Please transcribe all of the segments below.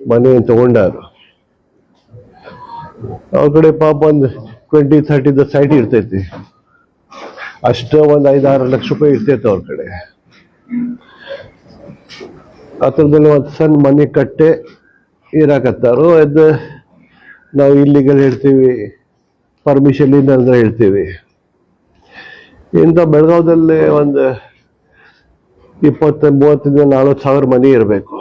ಮನೆ ತಗೊಂಡಾರು ಅವ್ರ ಕಡೆ ಪಾಪ ಒಂದು ಟ್ವೆಂಟಿ ಥರ್ಟಿದ ಸೈಟ್ ಇರ್ತೈತಿ. ಅಷ್ಟ ಒಂದು ಐದಾರು ಲಕ್ಷ ರೂಪಾಯಿ ಇರ್ತೈತೆ ಅವ್ರ ಕಡೆ. ಆ ಥರದಲ್ಲಿ ಒಂದು ಸಣ್ಣ ಮನೆ ಕಟ್ಟೆ ಇರಾಕತ್ತಾರು. ಅದು ನಾವು ಇಲ್ಲಿಗಲ್ ಹೇಳ್ತೀವಿ ಪರ್ಮಿಷನ್ ಇಲ್ಲ ಅಂದ್ರೆ ಹೇಳ್ತೀವಿ. ಇಂಥ ಬೆಳಗಾವದಲ್ಲಿ ಒಂದು ಇಪ್ಪತ್ತು, ಮೂವತ್ತರಿಂದ ನಲ್ವತ್ತು ಸಾವಿರ ಮನೆ ಇರಬೇಕು.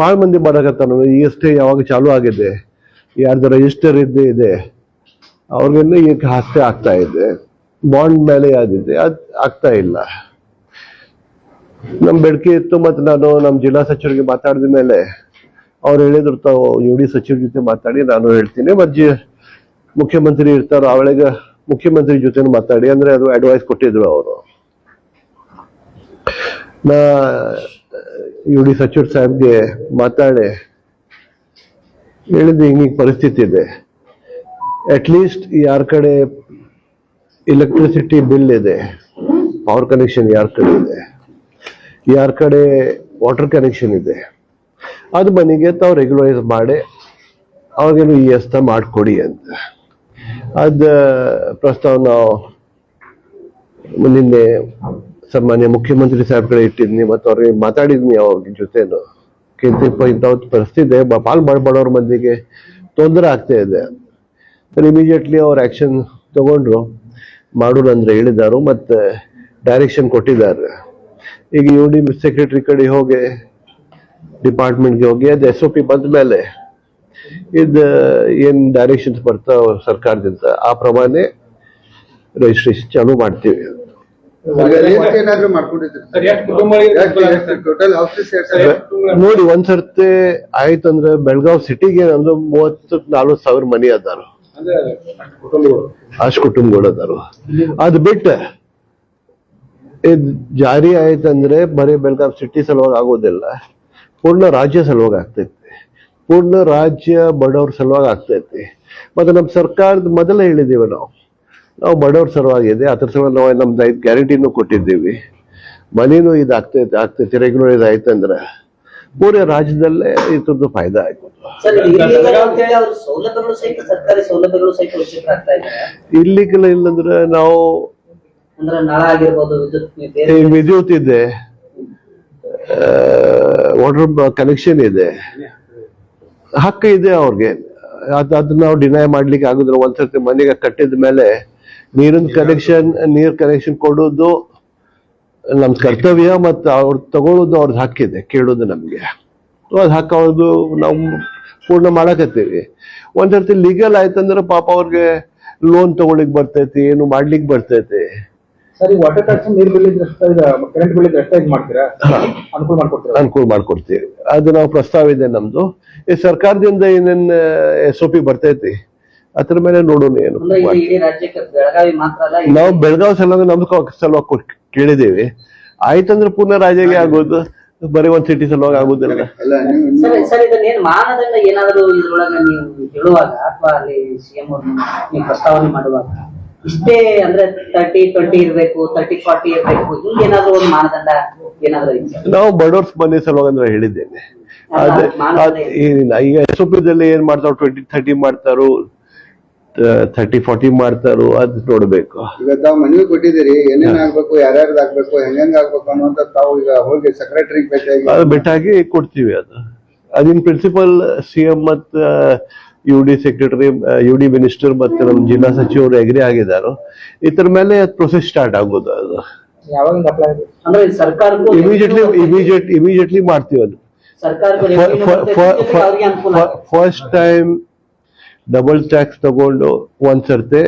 ಭಾಳ ಮಂದಿ ಬರಕತ್ತಾನು ಇ ಎಸ್ ಟಿ ಯಾವಾಗ ಚಾಲೂ ಆಗಿದೆ ಯಾರ್ದು ರಿಜಿಸ್ಟರ್ ಇದ್ದೇ ಇದೆ, ಅವ್ರಿಗೆಲ್ಲ ಈಗ ಹಸ್ತೆ ಆಗ್ತಾ ಇದೆ. ಬಾಂಡ್ ಮೇಲೆ ಯಾವ್ದಿದೆ, ಅದು ಆಗ್ತಾ ಇಲ್ಲ. ನಮ್ ಬೇಡಿಕೆ ಇತ್ತು ಮತ್ತು ನಾನು ನಮ್ಮ ಜಿಲ್ಲಾ ಸಚಿವರಿಗೆ ಮಾತಾಡಿದ ಮೇಲೆ ಅವ್ರು ಹೇಳಿದ್ರು, ತಾವು ಯು ಡಿ ಸಚಿವರ ಜೊತೆ ಮಾತಾಡಿ, ನಾನು ಹೇಳ್ತೀನಿ. ಮತ್ತು ಮುಖ್ಯಮಂತ್ರಿ ಇರ್ತಾರೋ, ಅವಳಿಗೆ ಮುಖ್ಯಮಂತ್ರಿ ಜೊತೆ ಮಾತಾಡಿ, ಅಂದ್ರೆ ಅದು ಅಡ್ವೈಸ್ ಕೊಟ್ಟಿದ್ರು ಅವರು. ನಾ ಯು ಡಿ ಸಚಿವ ಸಾಹೇಬ್ಗೆ ಮಾತಾಡಿ ಹೇಳಿದ್ದು ಹಿಂಗ ಪರಿಸ್ಥಿತಿ ಇದೆ. ಅಟ್ಲೀಸ್ಟ್ ಯಾರ ಕಡೆ ಎಲೆಕ್ಟ್ರಿಸಿಟಿ ಬಿಲ್ ಇದೆ ಪವರ್ ಕನೆಕ್ಷನ್ ಯಾರ ಕಡೆ ಇದೆ, ಯಾರ ಕಡೆ ವಾಟರ್ ಕನೆಕ್ಷನ್ ಇದೆ, ಅದು ಮನೆಗೆ ತಾವು ರೆಗ್ಯುಲರೈಸ್ ಮಾಡಿ, ಅವಾಗೇನು ಈ ಎಸ್ತ ಮಾಡಿಕೊಡಿ ಅಂತ. ಅದ ಪ್ರಸ್ತಾವ ನಾವು ನಿನ್ನೆ ಸನ್ಮಾನ್ಯ ಮುಖ್ಯಮಂತ್ರಿ ಸಾಹೇಬ್ ಕಡೆ ಇಟ್ಟಿದ್ನಿ ಮತ್ತು ಅವ್ರಿಗೆ ಮಾತಾಡಿದ್ನಿ ಅವ್ರ ಜೊತೆನು. ಕೇಂದ್ರಪ್ಪ ಇಂಥ ಪರಿಸ್ಥಿತಿ ಪಾಲ್ ಮಾಡ್ಬಾಡೋರ ಮಂದಿಗೆ ತೊಂದರೆ ಆಗ್ತಾ ಇದೆ. ಇಮಿಡಿಯೇಟ್ಲಿ ಅವ್ರ ಆಕ್ಷನ್ ತಗೊಂಡ್ರು. ಮಾಡೋಣ ಅಂದ್ರೆ ಹೇಳಿದಾರು ಮತ್ತೆ ಡೈರೆಕ್ಷನ್ ಕೊಟ್ಟಿದ್ದಾರೆ. ಈಗ ಯು ಡಿ ಸೆಕ್ರೆಟರಿ ಕಡೆ ಹೋಗಿ ಡಿಪಾರ್ಟ್ಮೆಂಟ್ಗೆ ಹೋಗಿ, ಅದು ಎಸ್ ಒ ಪಿ ಬಂದ ಮೇಲೆ ಇದು, ಏನು ಡೈರೆಕ್ಷನ್ಸ್ ಬರ್ತಾವ ಸರ್ಕಾರದಿಂದ? ಆ ಪ್ರಮಾಣ ರಿಜಿಸ್ಟ್ರೇಷನ್ ಚಾಲೂ ಮಾಡ್ತೀವಿ. ಏನಾದ್ರು ಮಾಡ್ಕೊಂಡಿದ್ರಿ ಸರ್ ಎಷ್ಟು ಕುಟುಂಬಗಳಿಗೆ ಟೋಟಲ್ ಹೌಸಸ್ ನೋಡಿ ಒಂದ್ಸರ್ತಿ ಆಯ್ತಂದ್ರೆ ಬೆಳಗಾವ್ ಸಿಟಿಗೆ ಅಂದ್ರೆ ಮೂವತ್ತು ನಲ್ವತ್ ಸಾವಿರ ಮನಿ ಅದಾರ. ಅಂದ್ರೆ ಕುಟುಂಬಗಳು. ಅಷ್ಟು ಕುಟುಂಬಗಳು ಅದಾರು. ಅದ್ ಬಿಟ್ಟ ಇದ್ ಜಾರಿ ಆಯ್ತಂದ್ರೆ ಬರೀ ಬೆಳಗಾವ್ ಸಿಟಿ ಸಲುವಾಗಿ ಆಗೋದಿಲ್ಲ. ಪೂರ್ಣ ರಾಜ್ಯ ಸಲುವಾಗಿ ಆಗ್ತೈತಿ. ಪೂರ್ಣ ರಾಜ್ಯ ಬಡವ್ರ ಸಲುವಾಗಿ ಆಗ್ತೈತಿ. ಮತ್ತೆ ನಮ್ಮ ಸರ್ಕಾರದ ಮೊದಲೇ ಹೇಳಿದೀವಿ ನಾವು. ನಾವು ಬಡವ್ರ ಸಲುವಾಗಿದೆ ಅದ್ರ ಸಲುವಾಗಿ ನಾವು ನಮ್ದು ಐದು ಗ್ಯಾರಂಟಿನೂ ಕೊಟ್ಟಿದ್ದೀವಿ. ಮನೇನು ಇದು ಆಗ್ತೈತೆ ಆಗ್ತೈತೆ ರೆಗ್ಯುಲರ್ ಆಯ್ತಂದ್ರೆ ಪೂರ ರಾಜ್ಯದಲ್ಲೇ ಇದ್ರದ್ದು ಫಾಯ್ದಾ ಆಯ್ತು ಇಲ್ಲಿಗೆಲ್ಲ ಇಲ್ಲಂದ್ರೆ ನಾವು ವಿದ್ಯುತ್ ಇದೆ. ವಾಟರ್ ಕನೆಕ್ಷನ್ ಇದೆ. ಹಕ್ಕು ಇದೆ ಅವ್ರಿಗೆ. ಅದ್ ಅದನ್ನ ನಾವು ಡಿನೈ ಮಾಡ್ಲಿಕ್ಕೆ ಆಗುದಿಲ್ಲ. ಒಂದ್ಸರ್ತಿ ಮನೆಗೆ ಕಟ್ಟಿದ ಮೇಲೆ ನೀರಿನ ಕನೆಕ್ಷನ್ ನೀರ್ ಕನೆಕ್ಷನ್ ಕೊಡೋದು ನಮ್ ಕರ್ತವ್ಯ ಮತ್ತು ಅವ್ರ ತಗೊಳ್ಳೋದು ಅವ್ರದ್ ಹಕ್ಕಿದೆ ಕೇಳೋದು ನಮ್ಗೆ. ಅದ್ ಹಾಕೋದು ನಾವು ಪೂರ್ಣ ಮಾಡಕತ್ತೀವಿ. ಒಂದ್ಸರ್ತಿ ಲೀಗಲ್ ಆಯ್ತಂದ್ರೆ ಪಾಪ ಅವ್ರಿಗೆ ಲೋನ್ ತಗೊಳಿಕ್ ಬರ್ತೈತಿ ಏನು ಮಾಡ್ಲಿಕ್ ಬರ್ತೈತಿ. ಅನುಕೂಲ ಮಾಡ್ಕೊಡ್ತೀವಿ. ಅದು ನಾವು ಪ್ರಸ್ತಾವ ಇದೆ ನಮ್ದು. ಈ ಸರ್ಕಾರದಿಂದ ಏನೇನ್ ಎಸ್ ಒ ಪಿ ಬರ್ತೈತಿ ಅದ್ರ ಮೇಲೆ ನೋಡೋಣ ಏನು ನಾವು ಬೆಳಗಾವಿ ಮಾತ್ರ ಅಲ್ಲ ಇಡೀ- ನಾವು ಬೆಳಗಾವ್ ಸಲುವಾಗಿ ನಮ್ದು ಕ- ಸಲುವಾಗಿ ಕೇಳಿದೀವಿ ಆಯ್ತಂದ್ರೆ ಪುನಃ ರಾಜ್ಯಗೆ ಆಗೋದು. ಬರೀ ಒಂದ್ ಸಿಟಿ ಸಲುವಾಗಿ ಆಗೋದಿಲ್ಲ. ಮಾನದಂಡ ಏನಾದರೂ ಇದ್ರೊಳಗ ನೀವು ಹೇಳುವಾಗ ಅಥವಾ ಅಲ್ಲಿ ಸಿಎಂ ನೀವು ಪ್ರಸ್ತಾವನೆ ಮಾಡುವಾಗ ಇಷ್ಟೇ ಅಂದ್ರೆ ತರ್ಟಿ ಟ್ವೆಂಟಿ ಇರ್ಬೇಕು ತರ್ಟಿ ಫಾರ್ಟಿ ಇರ್ಬೇಕು ಹಿಂಗ್ ಏನಾದ್ರು ಒಂದು ಮಾನದಂಡ ಏನಾದ್ರು ನಾವು ಬಡವ್ರ ಮನೆ ಸಲುವಾಗಿ ಅಂದ್ರೆ ಹೇಳಿದ್ದೇನೆ. ಈಗ ಎಸ್ ಒ ದಲ್ಲಿ ಏನ್ ಮಾಡ್ತಾರೋ ಟ್ವೆಂಟಿ ಥರ್ಟಿ ಮಾಡ್ತಾರೋ ಥರ್ಟಿ ಫಾರ್ಟಿ ಮಾಡ್ತಾರೋ ಅದ್ ನೋಡ್ಬೇಕು. ಈಗ ತಾವು ಮನವಿ ಕೊಟ್ಟಿದ್ದೀರಿ ಏನೇನ್ ಆಗ್ಬೇಕು ಯಾರ್ಯಾರ್ದು ಆಗ್ಬೇಕು ಹೆಂಗ್ ಆಗ್ಬೇಕು ಅನ್ನುವಂತ ತಾವು ಈಗ ಹೋಗಿ ಸೆಕ್ರೆಟರಿ ಭೇಟಿಯಾಗಿ ಅದು ಬಿಟ್ಟಾಗಿ ಕೊಡ್ತೀವಿ ಅದು. ಅದಿನ್ ಪ್ರಿನ್ಸಿಪಲ್ ಸಿ ಎಂ ಮತ್ತ U D secretary U D minister ಮತ್ತೆ ನಮ್ಮ ಜಿಲ್ಲಾ ಸಚಿವರು ಎಗ್ರಿ ಆಗಿದಾರು. ಇದ್ರ ಮೇಲೆ ಪ್ರೊಸೆಸ್ ಸ್ಟಾರ್ಟ್ ಆಗೋದು ಅದು. ಯಾವಾಗ ಅಪ್ಲೈ ಆಗಿದೆ? ಅಂದ್ರೆ ಸರ್ಕಾರಕ್ಕೂ ಇಮಿಡಿಯೇಟ್ಲಿ ಇಮಿಡಿಯೇಟ್ ಇಮಿಡಿಯೇಟ್ಲಿ ಮಾಡ್ತೀವಿ ಅದು. ಸರ್ಕಾರಕ್ಕೂ. ಫಸ್ಟ್ ಟೈಮ್ ಡಬಲ್ ಟ್ಯಾಕ್ಸ್ ತಗೊಂಡು ಒಂದ್ ಸರ್ತಿ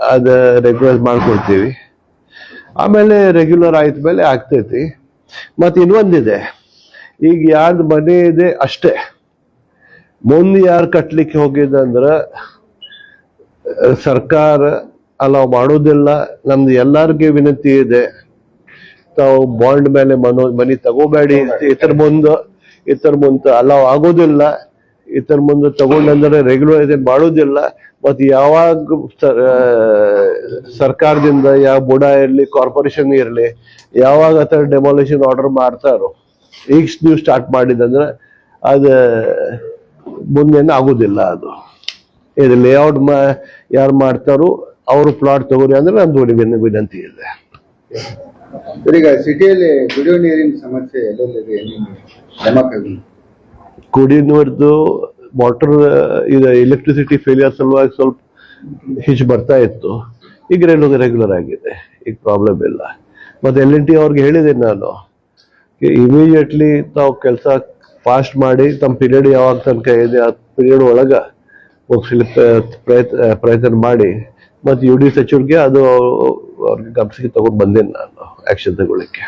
ಅದ ರೆಗ್ಯುಲರ್ ಮಾಡ್ಕೊಡ್ತೀವಿ. ಆಮೇಲೆ ರೆಗ್ಯುಲರ್ ಆಯ್ತ ಮೇಲೆ ಆಗ್ತೈತಿ. ಮತ್ತೆ ಇನ್ನೊಂದಿದೆ ಈಗ ಯಾರ್ದು ಮನೆ ಇದೆ ಅಷ್ಟೇ. ಮುಂದೆ ಯಾರು ಕಟ್ಲಿಕ್ಕೆ ಹೋಗಿದಂದ್ರ ಸರ್ಕಾರ ಅಲಾವ್ ಮಾಡೋದಿಲ್ಲ. ನಮ್ದು ಎಲ್ಲಾರ್ಗೆ ವಿನಂತಿ ಇದೆ. ತಾವು ಬಾಂಡ್ ಮೇಲೆ ಮನೋ ಮನಿ ತಗೋಬೇಡಿ. ಇತರ ಮುಂದೆ ಇತರ ಮುಂದೆ ಅಲಾವ್ ಆಗೋದಿಲ್ಲ. ಇತರ ಮುಂದೆ ತಗೊಂಡಂದ್ರೆ ಇದೆ, ಮಾಡೋದಿಲ್ಲ. ಮತ್ತೆ ಯಾವಾಗ ಸರ್ಕಾರದಿಂದ ಯಾವ ಬುಡ ಇರಲಿ ಕಾರ್ಪೊರೇಷನ್ ಇರಲಿ, ಯಾವಾಗ ಆತರ ಡೆಮಾಲಿಷನ್ ಆರ್ಡರ್ ಮಾಡ್ತಾರೋ, ಈಗ ನೀವು ಸ್ಟಾರ್ಟ್ ಮಾಡಿದಂದ್ರೆ ಅದು ಮುಂದೇನು ಆಗೋದಿಲ್ಲ ಅದು. ಇದು ಲೇಔಟ್ ಮಾ, ಯಾರು ಮಾಡ್ತಾರೋ ಅವರು ಪ್ಲಾಟ್ ತಗೋರಿ ಅಂದ್ರೆ ನಮ್ದು ವಿನ- ವಿನಂತಿ ಇದೆ. ಈಗ ಸಿಟಿಯಲ್ಲಿ ಕುಡಿಯೋ ನೀರಿನ ಸಮಸ್ಯೆ ಎಲ್ಲೆಲ್ಲಿದೆ ಏನೇನು ಧಮಕಾಗಿ ಕುಡಿ ವಾಟರ್ ಇದು ಎಲೆಕ್ಟ್ರಿಸಿಟಿ ಫೇಲಿಯರ್ ಸಲುವಾಗಿ ಸ್ವಲ್ಪ ಹೆಚ್ಚು ಬರ್ತಾ ಇತ್ತು. ಈಗ ರೆಗ್ಯುಲರ್ ಆಗಿದೆ. ಈಗ ಪ್ರಾಬ್ಲಮ್ ಇಲ್ಲ. ಮತ್ತೆ ಎಲ್ ಎನ್ ಟಿ ಅವ್ರಿಗೆ ಹೇಳಿದೆ ನಾನು ಇಮಿಡಿಯೇಟ್ಲಿ ತಾವು ಕೆಲಸ ಫಾಸ್ಟ್ ಮಾಡಿ, ತಮ್ಮ ಪೀರಿಯಡ್ ಯಾವಾಗ ತನಕ ಇದೆ, ಆ ಪೀರಿಯಡ್ ಒಳಗೆ ಮುಗಿಸ್ಲಿಕ್ಕೆ ಪ್ರಯತ್ನ ಪ್ರಯತ್ನ ಮಾಡಿ, ಮತ್ತೆ ಯು ಡಿ ಸಚಿವರಿಗೆ ಅದು ಅವ್ರಿಗೆ ಗಮನಿಸಿಗೆ ತಗೊಂಡು ಬಂದೇನೆ ನಾನು ಆಕ್ಷನ್ ತಗೊಳ್ಳಿಕ್ಕೆ.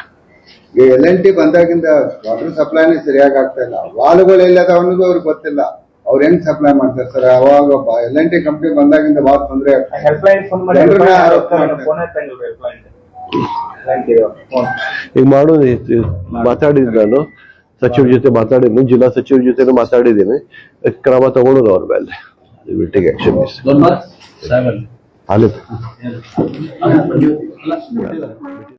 ಈಗ ಎಲ್ ಎನ್ ಟಿ ಬಂದಾಗಿಂದ ವಾಟರ್ ಸಪ್ಲೈನೇ ಸರಿಯಾಗಿ ಆಗ್ತಾ ಇಲ್ಲ. ವಾಲ್ಗಳು ಎಲ್ಲದ ಅನ್ನೋದು ಅವ್ರಿಗೆ ಗೊತ್ತಿಲ್ಲ. ಅವ್ರು ಹೆಂಗ್ ಸಪ್ಲೈ ಮಾಡ್ತಾರೆ ಸರ್? ಅವಾಗ ಎಲ್ ಎನ್ ಟಿ ಕಂಪ್ನಿ ಬಂದಾಗಿಂದ ಬಹಳ ತೊಂದರೆ ಈಗ ಮಾಡೋದು ಇದು ಮಾತಾಡಿದ್ ನಾನು. ಸಚಿವ ಜೊತೆ ಮಾತಾಡಿದ್ನು ಜಿಲ್ಲಾ ಸಚಿವರ ಜೊತೆ ಮಾತಾಡಿದ್ದೀನಿ. ಕ್ರಮ ತಗೊಳ್ಳೋದು ಅವ್ರ ಮೇಲೆ. ಆಕ್ಷನ್ ಆಲಿತ್